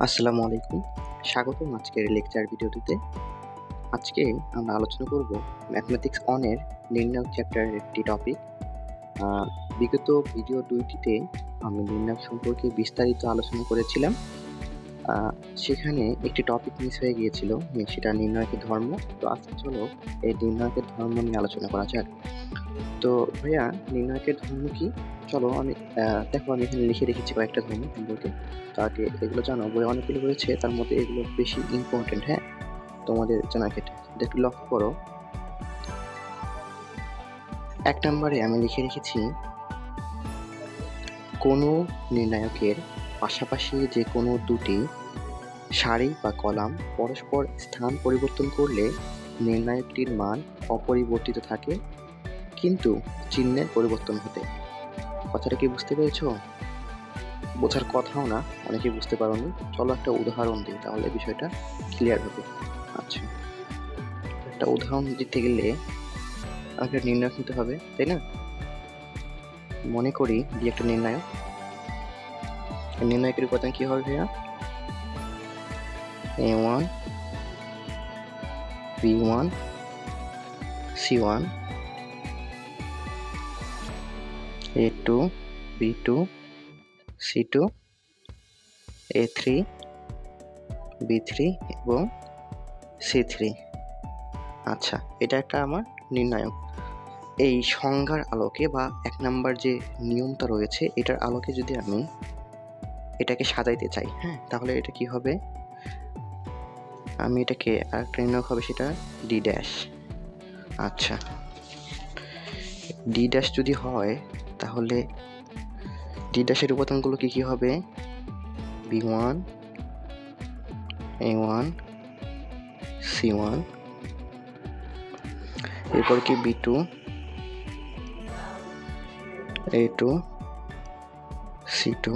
আসসালামু আলাইকুম। স্বাগতম আজকের লেকচার ভিডিওটিতে। আজকে আমরা আলোচনা করব ম্যাথমেটিক্স অনের নির্ণায়ক চ্যাপ্টারের একটি টপিক। বিগত ভিডিও দুইটিতে আমি নির্ণায়ক সম্পর্কে বিস্তারিত আলোচনা করেছিলাম। সেখানে একটি টপিক মিস হয়ে গিয়েছিল উম, সেটা নির্ণায়কের ধর্ম। তো আজকে চলো এই নির্ণায়কের ধর্ম নিয়ে আলোচনা করা যাক। তো ভাইয়া নির্ণায়কের ধর্ম কি? চলো, আমি দেখো, আমি এখানে লিখে রেখেছি কয়েকটা ধর্ম সম্পর্কে। তাকে এগুলো জানো বই অনেকগুলো রয়েছে, তার মধ্যে এগুলো বেশি ইম্পর্টেন্ট হ্যাঁ? তোমাদের জানার ক্ষেত্রে। একটু লক্ষ্য করো। এক নম্বরে আমি লিখে রেখেছি, কোনো নির্ণায়কের পাশাপাশি যে কোনো দুটি সারি বা কলাম পরস্পর স্থান পরিবর্তন করলে নির্ণায়কটির মান অপরিবর্তিত থাকে, কিন্তু চিহ্নের পরিবর্তন হতে কথাটা কি বুঝতে পেরেছ? বোঝার কথাও না অনেকে বুঝতে পারোনি। চলো একটা উদাহরণ দিই তাহলে বিষয়টা ক্লিয়ার হবে। আচ্ছা। একটা উদাহরণ দিতে গেলে আমাকে নির্ণায়ক নিতে হবে, তাই না? মনে করি দি একটা নির্ণায়ক নির্ণায়কের উপাদান কি হবে ভাইয়া? A one B one C one A two B two C two A three B three এবং সি থ্রি আচ্ছা এটা একটা আমার নির্ণায়ক। এই সংজ্ঞার আলোকে বা এক নাম্বার যে নিয়মটা রয়েছে, এটার আলোকে যদি আমি এটাকে সাজাইতে চাই হ্যাঁ তাহলে এটা কি হবে? আমি এটাকে আরেকটা নির্ণায়ক হবে, সেটা ডি ড্যাশ আচ্ছা ডি ড্যাশ যদি হয় তাহলে ডি ড্যাশের উপাদানগুলো কি কি হবে? B one A one C one এরপর কি B two A two C two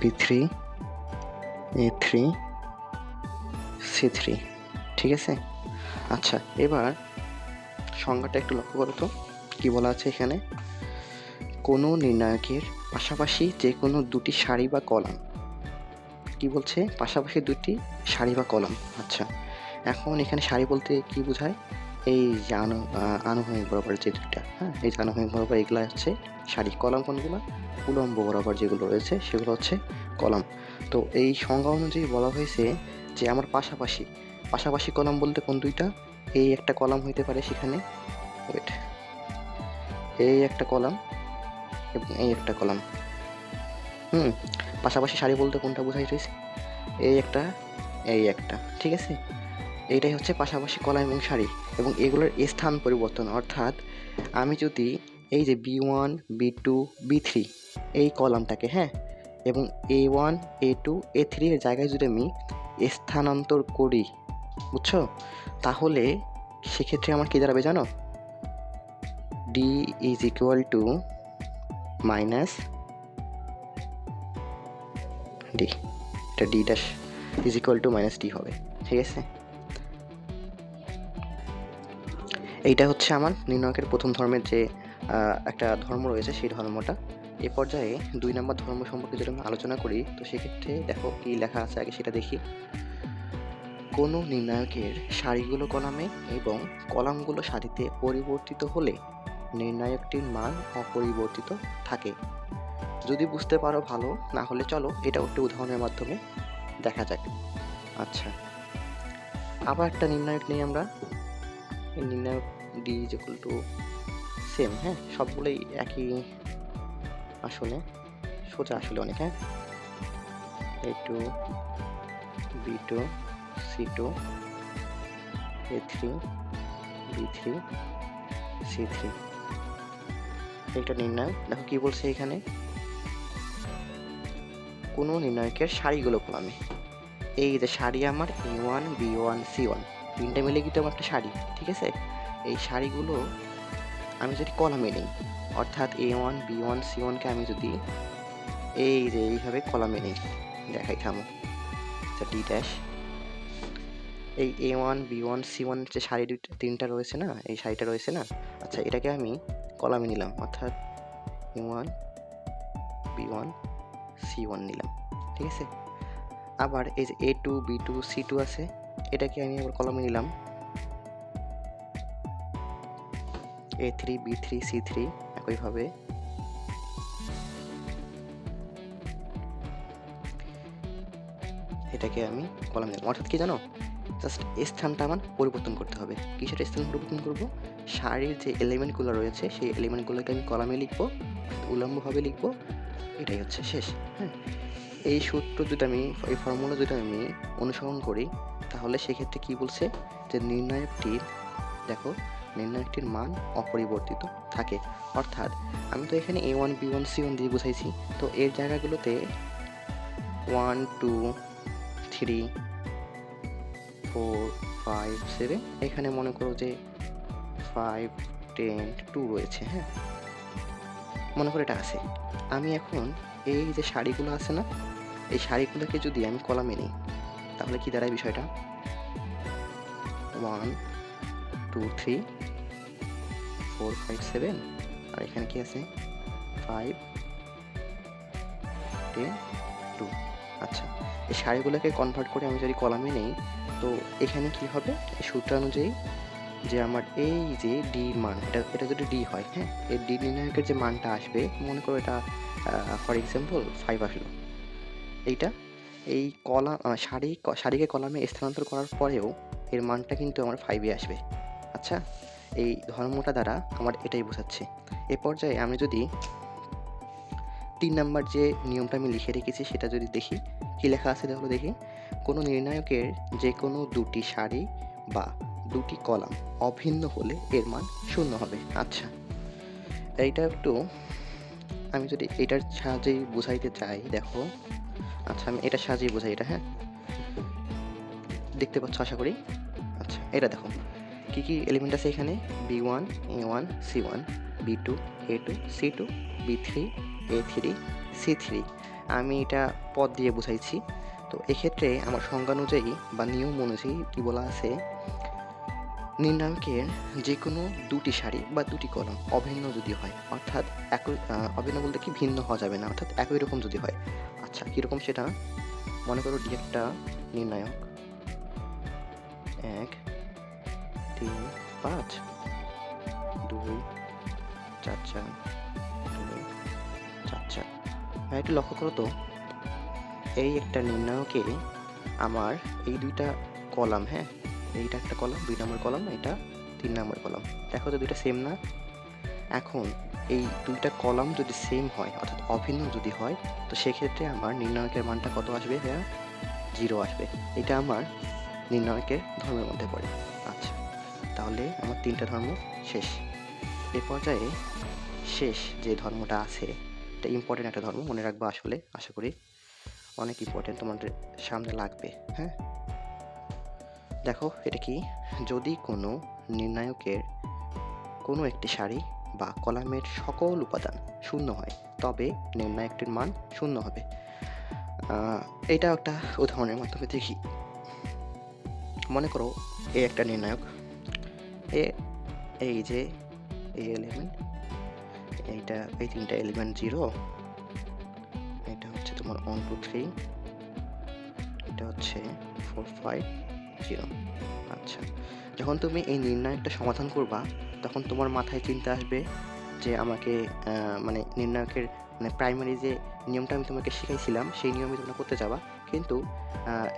B three A three C three ঠিক আছে? আচ্ছা এবার সংজ্ঞাটা একটু লক্ষ্য করো তো। কি বলা আছে এখানে? কোনো নির্ণায়কের পাশাপাশি যে কোনো দুটি সারি বা কলাম। কি বলছে? পাশাপাশি দুটি সারি বা কলাম। আচ্ছা এখন এখানে সারি বলতে কি বোঝায়? এই যে আনু আনুভূমিক বরাবর যে দুইটা হ্যাঁ? এই যে আনুভূমিক বরাবর এগুলো হচ্ছে সারি কলাম কোনগুলো? উলম্ব বরাবর যেগুলো রয়েছে, সেগুলো হচ্ছে কলাম। তো এই সংজ্ঞা অনুযায়ী বলা হয়েছে যে আমার পাশাপাশি পাশাপাশি কলাম বলতে কোন দুইটা? এই একটা কলাম হইতে পারে সেখানে ওয়েট এই একটা কলাম এবং এই একটা কলাম। হুম, পাশাপাশি সারি বলতে কোনটা বোঝাই রয়েছে এই একটা এই একটা, ঠিক আছে? এইটাই হচ্ছে পাশাপাশি কলাম এবং সারি এবং এগুলোর স্থান পরিবর্তন। অর্থাৎ আমি যদি এই যে B one, B two, B three এই কলামটাকে হ্যাঁ এবং A one, A two, A three এর জায়গায় যদি আমি স্থানান্তর করি, বুঝছ? তাহলে সেক্ষেত্রে আমার কী দাঁড়াবে জানো? D is equal to minus D এটা D dash is equal to minus D হবে, ঠিক আছে? এইটা হচ্ছে আমার নির্ণায়কের প্রথম ধর্মের যে একটা ধর্ম রয়েছে সেই ধর্মটা। এ পর্যায়ে দুই নম্বর ধর্ম সম্পর্কে যদি আমি আলোচনা করি, তো সেক্ষেত্রে দেখো কি লেখা আছে, আগে সেটা দেখি। কোনো নির্ণায়কের সারিগুলো কলামে এবং কলামগুলো সারিতে পরিবর্তিত হলে নির্ণায়কটির মান অপরিবর্তিত থাকে। যদি বুঝতে পারো ভালো, না হলে চলো এটা একটু উদাহরণের মাধ্যমে দেখা যাক। আচ্ছা আবার একটা নির্ণায়ক নেই আমরা। নির্ণায়ক ডি ইজ টু সেম হ্যাঁ? সবগুলোই একই আসলে, সোজা আসলে অনেক হ্যাঁ? A two B two C two A three B three C three এটা নির্ণায়ক দেখো কি বলছে এখানে? কোনো নির্ণায়কের সারিগুলো কলামে এই যে সারি আমার A one B one C one তিনটে মিলে কিন্তু আমার একটা শাড়ি ঠিক আছে? এই শাড়িগুলো আমি যদি কলামে নিই, অর্থাৎ A one B one C ওয়ানকে আমি যদি এই যে এইভাবে কলামে নিই, দেখাই থামো। আচ্ছা ডি ড্যাশ এই A one B one C one যে শাড়ি দুইটা, তিনটা রয়েছে না, এই শাড়িটা রয়েছে না? আচ্ছা এটাকে আমি কলামে নিলাম, অর্থাৎ A one B one C one নিলাম, ঠিক আছে? আবার এই যে A two B two C two আছে, এটাকে আমি আবার কলমে নিলাম। A three B three C three একইভাবে। এটাকে আমি কলমে নিলাম, অর্থাৎ কি জানো? জাস্ট স্থানটা আমার পরিবর্তন করতে হবে। কিসের স্থান পরিবর্তন করব। শাড়ির যে এলিমেন্টগুলো রয়েছে, সেই এলিমেন্টগুলোকে আমি কলামে লিখব উলম্বভাবে লিখব। এটাই হচ্ছে শেষ হ্যাঁ? এই সূত্র যদি আমি, এই ফর্মুলা যদি আমি অনুসরণ করি। তাহলে সেক্ষেত্রে কি বলছে যে নির্ণায়কটির, দেখো, নির্ণায়কটির মান অপরিবর্তিত থাকে। অর্থাৎ আমি তো এখানে A one B one C one দিয়ে বুঝাইছি। তো এর জায়গাগুলোতে one two three four five seven এখানে মনে করো যে ফাইভ টেন টু রয়েছে হ্যাঁ? মনে করো এটা আছে। আমি এখন এই যে শাড়িগুলো আছে না, এই শাড়িগুলোকে যদি আমি কলামে নিই, তাহলে কি দাঁড়ায় বিষয়টা? One two three four five seven আর এখানে কি আছে? ফাইভ টেন টু আচ্ছা এই শাড়িগুলোকে কনভার্ট করে আমি যদি কলামে নেই তো এখানে কি হবে? সূত্র অনুযায়ী যে আমার এই যে ডি মান এটা এটা যদি ডি হয় হ্যাঁ? এই ডি নির্ণায়কের যে মানটা আসবে, মনে করো এটা ফর এক্সাম্পল ফাইভ আসলো। এইটা, এই কলা শাড়ি শাড়িকে কলামে স্থানান্তর করার পরেও এর মানটা কিন্তু আমার ফাইভে আসবে। আচ্ছা এই ধর্মটা দ্বারা আমার এটাই বোঝাচ্ছে। এ পর্যায়ে আমি যদি তিন নাম্বার যে নিয়মটা আমি লিখে রেখেছি, সেটা যদি দেখি, কী লেখা আছে তাহলে দেখি? কোনো নির্ণায়কের যে কোনো দুটি সারি বা দুটি কলাম অভিন্ন হলে এর মান শূন্য হবে। আচ্ছা এইটা একটু আমি যদি এটার সাহায্যেই বোঝাইতে চাই, দেখো। আচ্ছা আমি এটা সাহায্যেই বোঝাই এটা হ্যাঁ? দেখতে পাচ্ছ আশা করি? আচ্ছা এটা দেখো। কী কী এলিমেন্ট আছে এখানে? B one A one C one B two A two C two B three A three C three আমি এটা পদ দিয়ে বুঝাইছি। তো এক্ষেত্রে আমার সংজ্ঞা অনুযায়ী বা নিয়ম অনুযায়ী কী বলা আছে, নির্ণায়কের যে কোনো দুটি সারি বা দুটি কলম অভিন্ন যদি হয়, অর্থাৎ একই অভিন্ন বলতে কি ভিন্ন হওয়া যাবে না, অর্থাৎ একই রকম যদি হয়। আচ্ছা কীরকম সেটা? মনে করো ডি একটা নির্ণায়ক। এক, তিন, পাঁচ। দুই, চার চার। দুই, চার চার। হ্যাঁ একটু লক্ষ্য করো তো। এই একটা নির্ণায়কে আমার এই দুইটা কলাম হ্যাঁ? এইটা একটা কলাম, দুই নম্বর কলাম, এটা তিন নম্বর কলাম। দেখো তো দুইটা সেম না? এখন এই দুইটা কলাম যদি সেম হয়, অর্থাৎ অভিন্ন যদি হয়, তো সেক্ষেত্রে আমার নির্ণায়কের মানটা কত আসবে হ্যাঁ? জিরো আসবে। এটা আমার নির্ণায়কের ধর্মের মধ্যে পড়ে। আচ্ছা তাহলে আমার তিনটা ধর্ম শেষ। এ পর্যায়ে শেষ যে ধর্মটা আছে, এটা ইম্পর্টেন্ট একটা ধর্ম, মনে রাখব আসলে, আশা করি। অনেক ইম্পর্টেন্ট তোমাদের সামনে লাগবে হ্যাঁ? দেখো, এটা কি? যদি কোনো নির্ণায়কের কোনো একটি সারি বা কলামের সকল উপাদান শূন্য হয়, তবে নির্ণায়কটির মান শূন্য হবে। এটা একটা উদাহরণের মাধ্যমে দেখি। মনে করো, এ একটা নির্ণায়ক। এ, এই যে, এই এলিমেন্ট এইটা, এই তিনটা এলিমেন্ট জিরো তোমার ওয়ান টু থ্রি এটা হচ্ছে ফোর ফাইভ জিরো আচ্ছা। যখন তুমি এই নির্ণায়কটা সমাধান করবা, তখন তোমার মাথায় চিন্তা আসবে যে আমাকে মানে নির্ণায়কের মানে প্রাইমারি যে নিয়মটা আমি তোমাকে শিখাইছিলাম, সেই নিয়মে তোমরা করতে যাবা। কিন্তু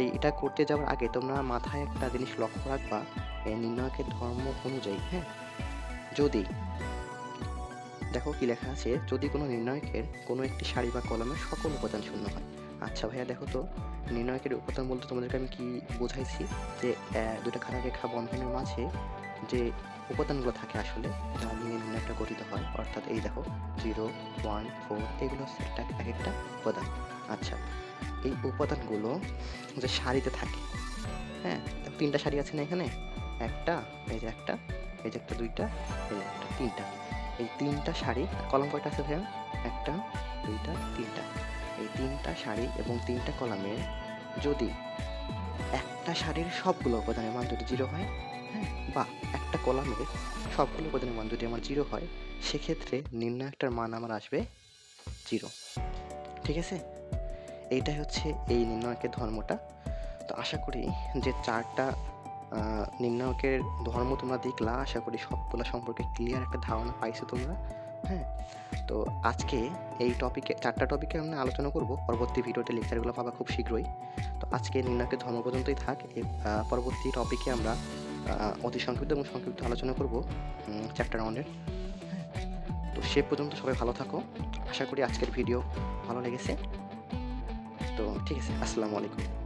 এই এটা করতে যাওয়ার আগে তোমরা মাথায় একটা জিনিস লক্ষ্য রাখবা, এই নির্ণায়কের ধর্ম অনুযায়ী হ্যাঁ? যদি দেখো কি লেখা আছে, যদি কোনো নির্ণায়কের কোনো একটি সারি বা কলমের সকল উপাদান শূন্য হয়। আচ্ছা ভাইয়া, দেখো তো নির্ণায়কের উপাদান বলতে তোমাদেরকে আমি কি বোঝাইছি? যে দুটা খারাপ রেখা বন্ধনের মাঝে যে উপাদানগুলো থাকে আসলে তা নিয়ে নির্ণয়টা গঠিত হয়। অর্থাৎ এই দেখো, জিরো, ওয়ান, ফোর, এগুলো হচ্ছে একটা এক একটা উপাদান। আচ্ছা এই উপাদানগুলো যে সারিতে থাকে হ্যাঁ তিনটা সারি আছে না এখানে? একটা, এই যে একটা, এই যে একটা, দুইটা, এই একটা, তিনটা। এই তিনটা শাড়ি, কলম কয়টা আছে ভাইয়া? একটা, দুইটা, তিনটা। এই তিনটা শাড়ি এবং তিনটা কলামের যদি একটা শাড়ির সবগুলো উপাদানের মান যদি জিরো হয় হ্যাঁ বা একটা কলামের সবগুলো উপাদানের মান যদি আমার জিরো হয়, সেক্ষেত্রে নির্ণায়কটার মান আমার আসবে জিরো। ঠিক আছে? এইটাই হচ্ছে এই নির্ণায়কের ধর্মটা। তো আশা করি যে চারটা নির্ণায়কের ধর্ম তোমরা দেখলা, আশা করি সবগুলো সম্পর্কে ক্লিয়ার একটা ধারণা পাইছো তোমরা হ্যাঁ? তো আজকে এই টপিকে চারটা টপিকে আমরা আলোচনা করব, পরবর্তী ভিডিওতে লেকচারগুলো পাবা খুব শীঘ্রই। তো আজকে নির্ণায়কের ধর্ম পর্যন্তই থাক পরবর্তী টপিকে আমরা অতি সংক্ষিপ্ত এবং সংক্ষিপ্ত আলোচনা করব চ্যাপ্টার রাউন্ডের তো সে পর্যন্ত সবাই ভালো থাকো, আশা করি আজকের ভিডিও ভালো লেগেছে। তো ঠিক আছে, আসসালামু আলাইকুম।